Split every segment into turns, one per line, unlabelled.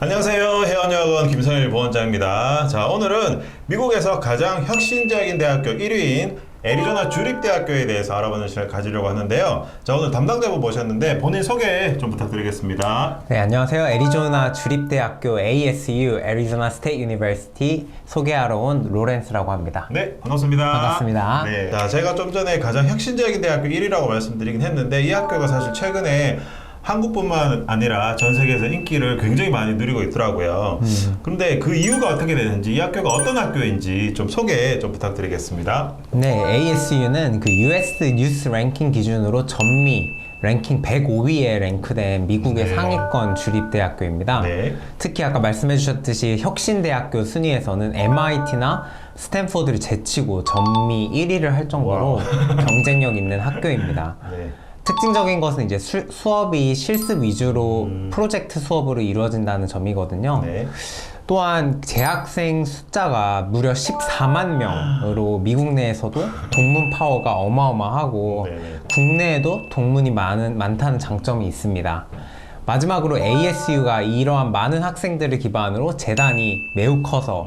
안녕하세요. 해원여학원 김성일 부원장입니다. 자, 오늘은 미국에서 가장 혁신적인 대학교 1위인 애리조나 주립대학교에 대해서 알아보는 시간을 가지려고 하는데요. 자, 오늘 담당자분 모셨는데 본인 소개 좀 부탁드리겠습니다.
네, 안녕하세요. 애리조나 주립대학교 ASU, 애리조나 스테이트 유니버시티 소개하러 온 로렌스라고 합니다.
네, 반갑습니다.
반갑습니다.
네. 자, 제가 좀 전에 가장 혁신적인 대학교 1위라고 말씀드리긴 했는데 이 학교가 사실 최근에 한국뿐만 아니라 전 세계에서 인기를 굉장히 많이 누리고 있더라고요. 그런데 그 이유가 어떻게 되는지 이 학교가 어떤 학교인지 좀 소개 좀 부탁드리겠습니다.
네, ASU는 그 US 뉴스 랭킹 기준으로 전미 랭킹 105위에 랭크된 미국의
네.
상위권 주립대학교입니다.
네.
특히 아까 말씀해 주셨듯이 혁신대학교 순위에서는 MIT나 스탠포드를 제치고 전미 1위를 할 정도로 경쟁력 있는 학교입니다.
네.
특징적인 것은 이제 수, 수업이 실습 위주로 프로젝트 수업으로 이루어진다는 점이거든요.
네.
또한 재학생 숫자가 무려 14만 명으로 미국 내에서도 동문 파워가 어마어마하고
네.
국내에도 동문이 많은 많다는 장점이 있습니다. 마지막으로 ASU가 이러한 많은 학생들을 기반으로 재단이 매우 커서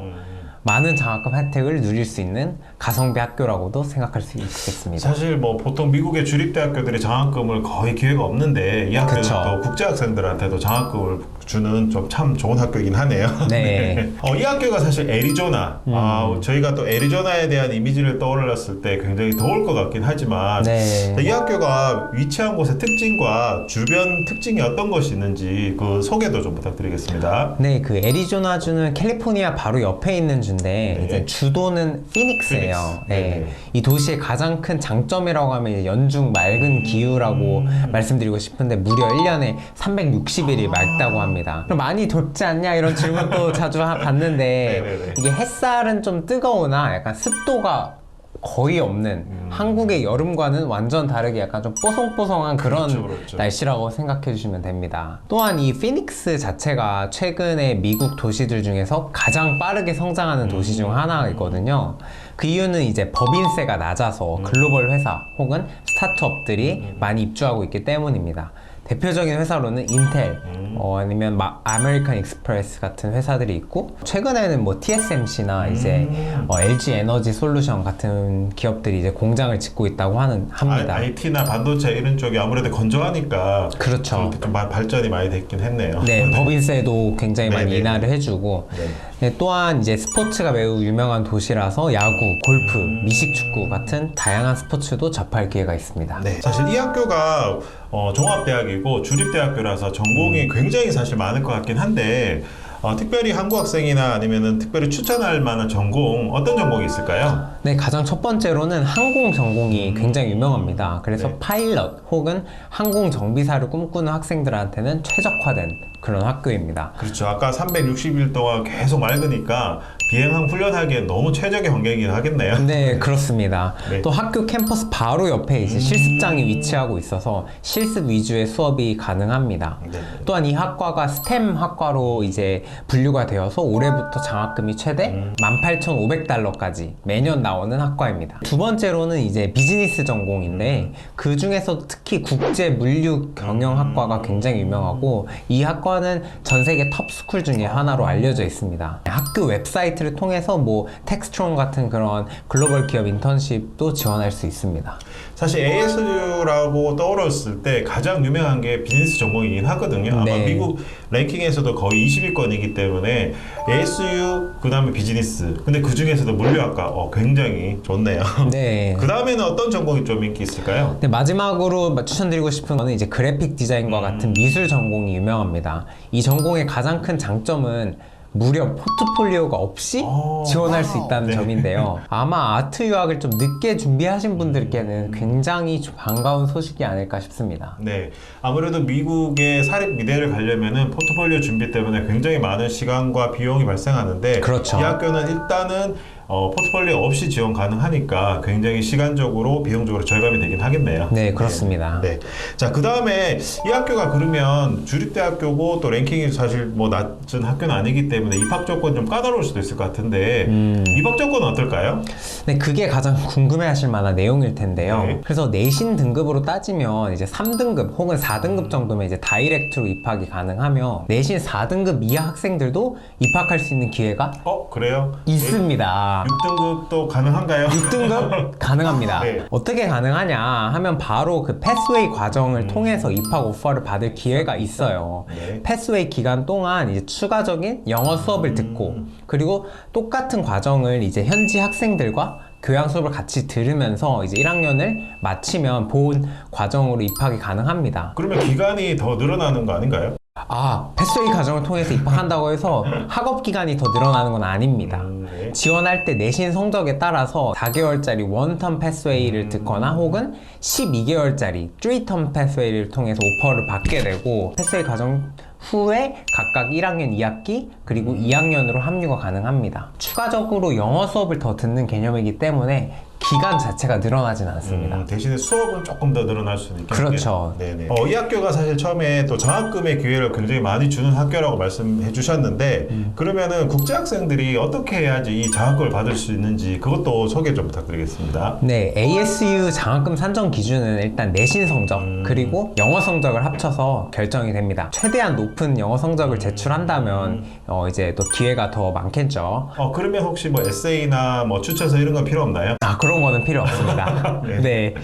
많은 장학금 혜택을 누릴 수 있는 가성비 학교라고도 생각할 수 있겠습니다.
사실 뭐 보통 미국의 주립대학교들이 장학금을 거의 기회가 없는데 이 학교는. 또 국제학생들한테도 장학금을 주는 좀 참 좋은 학교이긴 하네요.
네.
어, 이 학교가 사실 애리조나.
음.
아, 저희가 또 애리조나에 대한 이미지를 떠올렸을 때 굉장히 더울 것 같긴 하지만
네.
이 학교가 위치한 곳의 특징과 주변 특징이 어떤 것이 있는지 그 소개도 좀 부탁드리겠습니다.
네, 그 애리조나 주는 캘리포니아 바로 옆에 있는 주인데
네.
이제 주도는 피닉스예요.
피닉스.
네.
네.
이 도시의 가장 큰 장점이라고 하면 연중 맑은 기후라고
음.
말씀드리고 싶은데 무려 1년에 360일이 맑다고 합니다. 그럼 많이 덥지 않냐 이런 질문도 자주 하- 받는데. 이게 햇살은 좀 뜨거우나 약간 습도가 거의 없는
음.
한국의 여름과는 완전 다르게 약간 좀 뽀송뽀송한 그런
그렇죠, 그렇죠.
날씨라고 생각해 주시면 됩니다. 또한 이 피닉스 자체가 최근에 미국 도시들 중에서 가장 빠르게 성장하는 도시 중 하나이거든요. 그 이유는 이제 법인세가 낮아서 글로벌 회사 혹은 스타트업들이 많이 입주하고 있기 때문입니다. 대표적인 회사로는 인텔, 어, 아니면 마, 아메리칸 익스프레스 같은 회사들이 있고 최근에는 뭐 TSMC나 이제 어, LG 에너지 솔루션 같은 기업들이 이제 공장을 짓고 있다고 하는 합니다.
IT나 반도체 이런 쪽이 아무래도 건조하니까
그렇죠.
좀 마- 발전이 많이 됐긴 했네요.
네, 법인세도 굉장히
네,
많이
네,
인하를 해주고
네.
네, 또한 이제 스포츠가 매우 유명한 도시라서 야구, 골프,
음.
미식축구 같은 다양한 스포츠도 접할 기회가 있습니다.
네. 사실 이 학교가 어, 종합대학이고 주립대학교라서 전공이 굉장히 사실 많을 것 같긴 한데 어, 특별히 한국 학생이나 아니면은 특별히 추천할 만한 전공 어떤 전공이 있을까요?
네, 가장 첫 번째로는 항공 전공이 굉장히 유명합니다. 그래서
네.
파일럿 혹은 항공 정비사를 꿈꾸는 학생들한테는 최적화된 그런 학교입니다.
그렇죠. 아까 360일 동안 계속 맑으니까 비행항 훈련하기엔 너무 최적의 환경이긴 하겠네요.
네, 그렇습니다.
네.
또 학교 캠퍼스 바로 옆에 이제 실습장이 위치하고 있어서 실습 위주의 수업이 가능합니다.
네.
또한 이 학과가 스템 학과로 이제 분류가 되어서 올해부터 장학금이 최대 18,500달러까지 매년 나오는 학과입니다. 두 번째로는 이제 비즈니스 전공인데 그 중에서도 특히 국제 물류 경영학과가 굉장히 유명하고 이 학과는 전 세계 톱 스쿨 중에 하나로 알려져 있습니다. 학교 웹사이트 를 통해서 뭐 텍스트론 같은 그런 글로벌 기업 인턴십도 지원할 수 있습니다.
사실 ASU라고 떠올랐을 때 가장 유명한 게 비즈니스 전공이긴 하거든요. 아마
네.
미국 랭킹에서도 거의 20위권이기 때문에 ASU 그다음에 비즈니스. 근데 그 중에서도 물류학과 어, 굉장히 좋네요.
네.
그 다음에는 어떤 전공이 좀 인기 있을까요?
네, 마지막으로 추천드리고 싶은 거는 이제 그래픽 디자인과 같은 미술 전공이 유명합니다. 이 전공의 가장 큰 장점은 무려 포트폴리오가 없이
오.
지원할 수 있다는
네.
점인데요. 아마 아트 유학을 좀 늦게 준비하신 분들께는 굉장히 좀 반가운 소식이 아닐까 싶습니다.
네, 아무래도 미국의 사립 미대를 가려면은 포트폴리오 준비 때문에 굉장히 많은 시간과 비용이 발생하는데
그렇죠.
이 학교는 일단은 어, 포트폴리오 없이 지원 가능하니까 굉장히 시간적으로 비용적으로 절감이 되긴 하겠네요.
네, 그렇습니다.
네. 자, 그 다음에 이 학교가 그러면 주립대학교고 또 랭킹이 사실 뭐 낮은 학교는 아니기 때문에 입학 조건 좀 까다로울 수도 있을 것 같은데
음.
입학 조건은 어떨까요?
네, 그게 가장 궁금해하실 만한 내용일 텐데요.
네.
그래서 내신 등급으로 따지면 이제 3등급 혹은 4등급 정도면 이제 다이렉트로 입학이 가능하며 내신 4등급 이하 학생들도 입학할 수 있는 기회가
어, 그래요?
있습니다.
6등급도 가능한가요?
6등급 가능합니다.
네.
어떻게 가능하냐 하면 바로 그 패스웨이 과정을 통해서 입학 오퍼를 받을 기회가 있어요.
네.
패스웨이 기간 동안 이제 추가적인 영어 수업을 듣고 그리고 똑같은 과정을 이제 현지 학생들과 교양 수업을 같이 들으면서 이제 1학년을 마치면 본 과정으로 입학이 가능합니다.
그러면 기간이 더 늘어나는 거 아닌가요?
아, 패스웨이 과정을 통해서 입학한다고 해서 학업 기간이 더 늘어나는 건 아닙니다.
음, 네.
지원할 때 내신 성적에 따라서 4개월짜리 원텀
음.
패스웨이를 듣거나 혹은 12개월짜리 3텀 패스웨이를 통해서 오퍼를 받게 되고 패스웨이 과정 후에 각각 1학년 2학기 그리고 2학년으로 합류가 가능합니다. 추가적으로 영어 수업을 더 듣는 개념이기 때문에 기간 자체가 늘어나진 않습니다.
음, 대신에 수업은 조금 더 늘어날 수는 있겠네요.
그렇죠.
네네. 어, 이 학교가 사실 처음에 또 장학금의 기회를 굉장히 많이 주는 학교라고 말씀해 주셨는데
음.
그러면은 국제 학생들이 어떻게 해야지 이 장학금을 받을 수 있는지 그것도 소개 좀 부탁드리겠습니다.
네, ASU 장학금 산정 기준은 일단 내신 성적
음.
그리고 영어 성적을 합쳐서 결정이 됩니다. 최대한 높은 영어 성적을 제출한다면
음.
어, 이제 또 기회가 더 많겠죠.
어 그러면 혹시 뭐 에세이나 뭐 추천서 이런 건 필요 없나요?
아 그런 거는 필요 없습니다.
네.
네.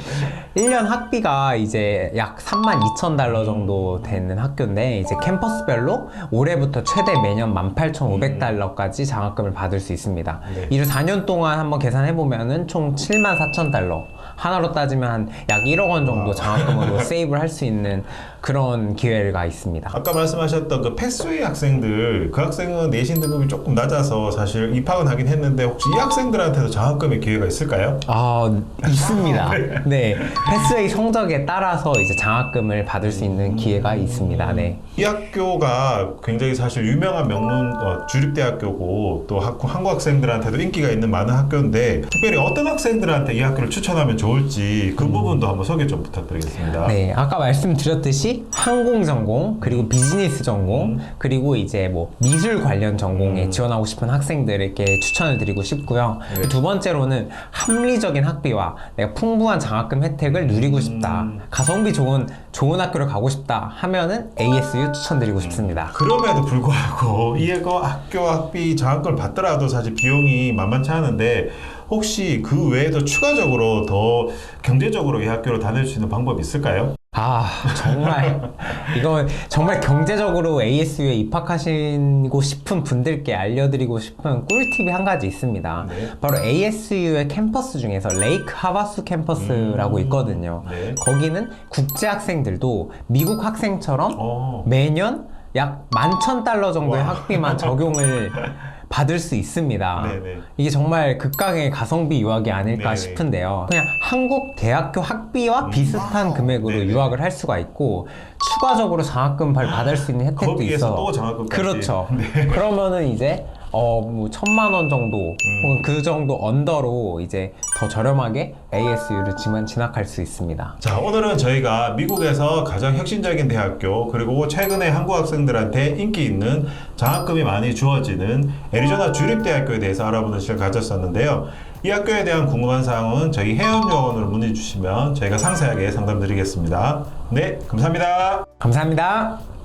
1년 학비가 이제 약 3만 2천 달러 정도 되는 학교인데 이제 캠퍼스별로 올해부터 최대 매년 18,500달러까지 장학금을 받을 수 있습니다.
네.
이를 4년 동안 한번 계산해 보면은 총 7만 4천 달러. 하나로 따지면 한 약 1억 원 정도 장학금으로 세이브를 할 수 있는 그런 기회가 있습니다.
아까 말씀하셨던 그 패스웨이 학생들 그 학생은 내신 등급이 조금 낮아서 사실 입학은 하긴 했는데 혹시 이 학생들한테도 장학금의 기회가 있을까요?
아 있습니다. 네 패스웨이 성적에 따라서 이제 장학금을 받을 수 있는 기회가 있습니다. 네.
이 학교가 굉장히 사실 유명한 명문 어, 주립대학교고 또 학, 한국 학생들한테도 인기가 있는 많은 학교인데 특별히 어떤 학생들한테 이 학교를 추천하면 좋을지 그 부분도 한번 소개 좀 부탁드리겠습니다.
네, 아까 말씀드렸듯이 항공 전공, 그리고 비즈니스 전공, 그리고 이제 뭐 미술 관련 전공에 지원하고 싶은 학생들에게 추천을 드리고 싶고요.
네.
두 번째로는 합리적인 학비와 내가 풍부한 장학금 혜택을 누리고 싶다. 가성비 좋은 좋은 학교를 가고 싶다 하면은 ASU 추천드리고 싶습니다.
그럼에도 불구하고 이거 학교 학비 장학금을 받더라도 사실 비용이 만만치 않은데 혹시 그 외에도 추가적으로 더 경제적으로 이 학교를 다닐 수 있는 방법이 있을까요?
아 정말 이거 정말 경제적으로 ASU에 입학하시고 싶은 분들께 알려드리고 싶은 꿀팁이 한 가지 있습니다.
네.
바로 ASU의 캠퍼스 중에서 레이크 하바수 캠퍼스라고
음,
있거든요.
네.
거기는 국제 학생들도 미국 학생처럼
어.
매년 약 만천 달러 정도의
와.
학비만 적용을 받을 수 있습니다.
네네.
이게 정말 극강의 가성비 유학이 아닐까
네네.
싶은데요. 그냥 한국 대학교 학비와 비슷한 금액으로
네네.
유학을 할 수가 있고 추가적으로 장학금 발- 받을 수 있는 혜택도
거기에서
있어.
또 장학금까지. 네.
그렇죠. 그러면은 이제 어 뭐 천만 원 정도
음.
혹은 그 정도 언더로 이제 더 저렴하게 ASU를 지만 진학할 수 있습니다.
자, 오늘은 저희가 미국에서 가장 혁신적인 대학교 그리고 최근에 한국 학생들한테 인기 있는 장학금이 많이 주어지는 애리조나 주립대학교에 대해서 알아보는 시간을 가졌었는데요. 이 학교에 대한 궁금한 사항은 저희 해운요원으로 문의 주시면 저희가 상세하게 상담드리겠습니다. 네, 감사합니다.
감사합니다.